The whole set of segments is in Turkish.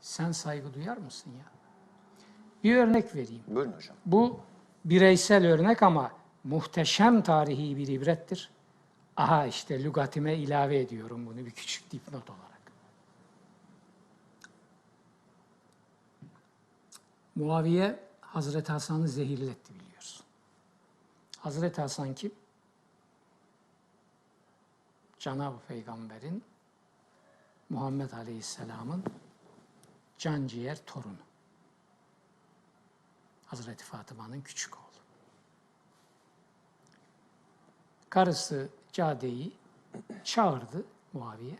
Sen saygı duyar mısın ya? Bir örnek vereyim. Buyurun hocam. Bu bireysel örnek ama muhteşem tarihi bir ibrettir. Aha işte lügatime ilave ediyorum bunu bir küçük dipnot olarak. Muaviye Hazreti Hasan'ı zehirletti biliyorsun. Hazreti Hasan kim? Cenab-ı Peygamber'in Muhammed Aleyhisselam'ın can ciğer torunu. Hazreti Fatıma'nın küçük oğlu. Karısı Cade'yi çağırdı Muaviye.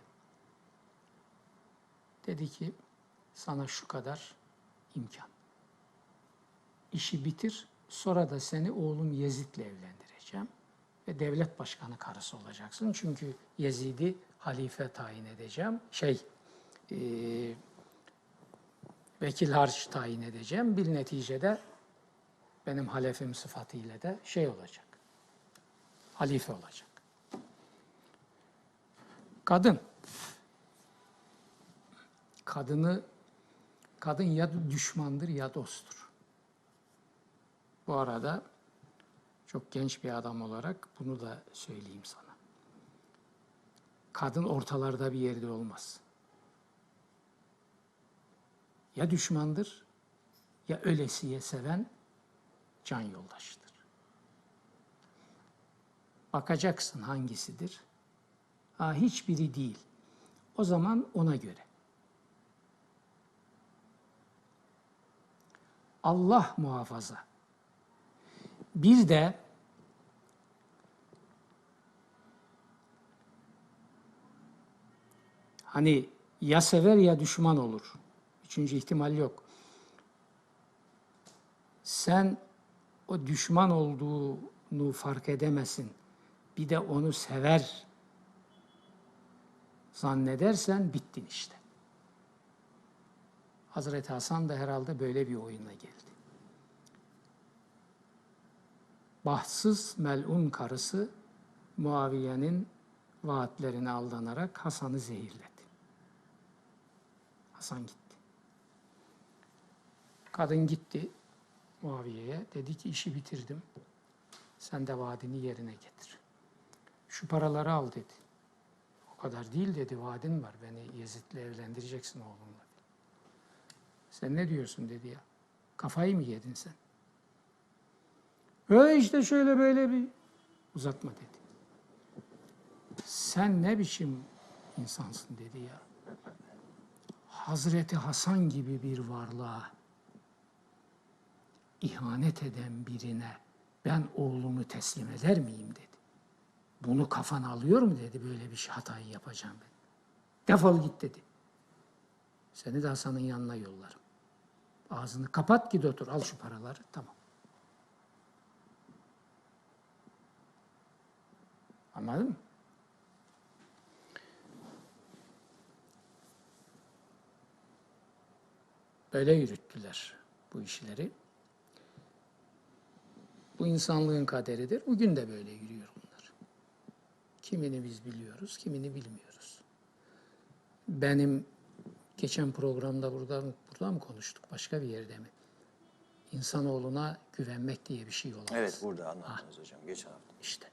Dedi ki sana şu kadar imkan. İşi bitir sonra da seni oğlum Yezid'le evlendireceğim. Ve devlet başkanı karısı olacaksın. Çünkü Yezid'i halife tayin edeceğim. Şey, eee vekil harç tayin edeceğim. Bir neticede benim halefim sıfatıyla da şey olacak. Halife olacak. Kadın. Kadını kadın ya düşmandır ya dosttur. Bu arada çok genç bir adam olarak bunu da söyleyeyim sana. Kadın ortalarda bir yerde olmaz. Ya düşmandır ya ölesiye seven can yoldaşıdır. Bakacaksın hangisidir. Ha hiçbiri değil. O zaman ona göre. Allah muhafaza. Bir de hani ya sever ya düşman olur. Üçüncü ihtimal yok. Sen o düşman olduğunu fark edemesin. Bir de onu sever zannedersen bittin işte. Hazreti Hasan da herhalde böyle bir oyuna geldi. Bahtsız melun karısı Muaviye'nin vaatlerine aldanarak Hasan'ı zehirledi. Hasan gitti. Kadın gitti Muaviye'ye. Dedi ki işi bitirdim. Sen de vaadini yerine getir. Şu paraları al dedi. O kadar değil dedi vaadin var. Beni Yezid'le evlendireceksin oğlumla. Sen ne diyorsun dedi ya. Kafayı mı yedin sen? Öyle işte şöyle böyle bir uzatma dedi. Sen ne biçim insansın dedi ya. Hazreti Hasan gibi bir varlığa ihanet eden birine ben oğlumu teslim eder miyim dedi. Bunu kafan alıyor mu dedi böyle bir şey hatayı yapacağım ben. Defol git dedi. Seni de Hasan'ın yanına yollarım. Ağzını kapat git otur al şu paraları tamam. Anladın mı? Böyle yürüttüler bu işleri. Bu insanlığın kaderidir. Bugün de böyle yürüyor bunlar. Kimini biz biliyoruz, kimini bilmiyoruz. Benim geçen programda burada mı, burada mı konuştuk, başka bir yerde mi? İnsanoğluna güvenmek diye bir şey olamaz. Evet burada anlattınız hocam geçen hafta. İşte.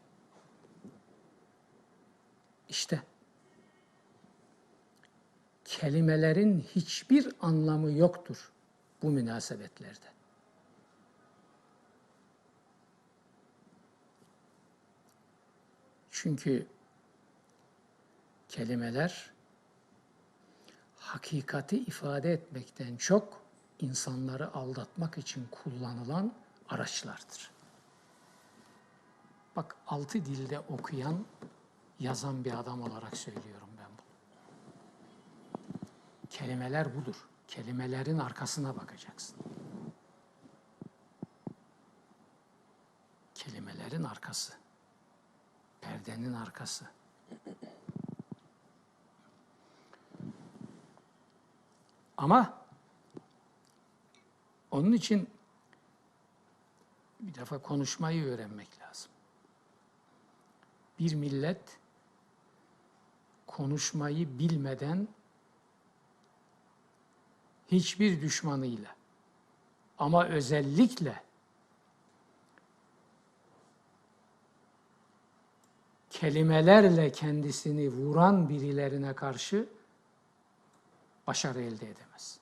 İşte. Kelimelerin hiçbir anlamı yoktur bu münasebetlerde. Çünkü kelimeler hakikati ifade etmekten çok insanları aldatmak için kullanılan araçlardır. Bak altı dilde okuyan, yazan bir adam olarak söylüyorum ben bunu. Kelimeler budur. Kelimelerin arkasına bakacaksın. Kelimelerin arkası. Perdenin arkası. Ama onun için bir defa konuşmayı öğrenmek lazım. Bir millet konuşmayı bilmeden hiçbir düşmanıyla ama özellikle kelimelerle kendisini vuran birilerine karşı başarı elde edemez.